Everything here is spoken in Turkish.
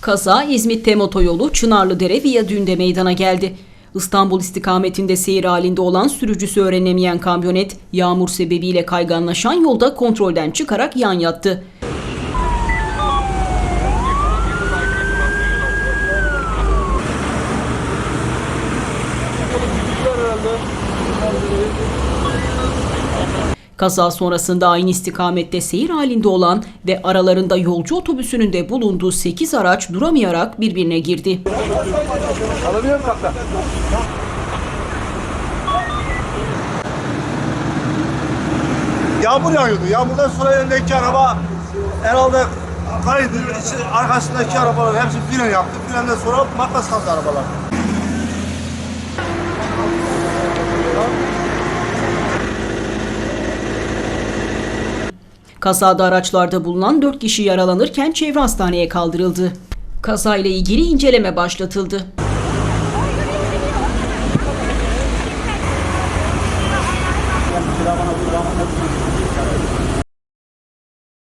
Kaza İzmit Tem Otoyolu Çınarlıdere Viyadüğü'nde meydana geldi. İstanbul istikametinde seyir halinde olan sürücüsü öğrenemeyen kamyonet yağmur sebebiyle kayganlaşan yolda kontrolden çıkarak yan yattı. Kaza sonrasında aynı istikamette seyir halinde olan ve aralarında yolcu otobüsünün de bulunduğu 8 araç duramayarak birbirine girdi. Alabiliyor musun kaptan? Yağmur yağıyordu. Yağmurdan sonra önündeki araba herhalde kaydı. İçi- Arkasındaki arabalar hepsi fren yaptı. Frenden sonra makas kaldı arabalar. Kazada araçlarda bulunan 4 kişi yaralanırken çevre hastaneye kaldırıldı. Kazayla ilgili inceleme başlatıldı.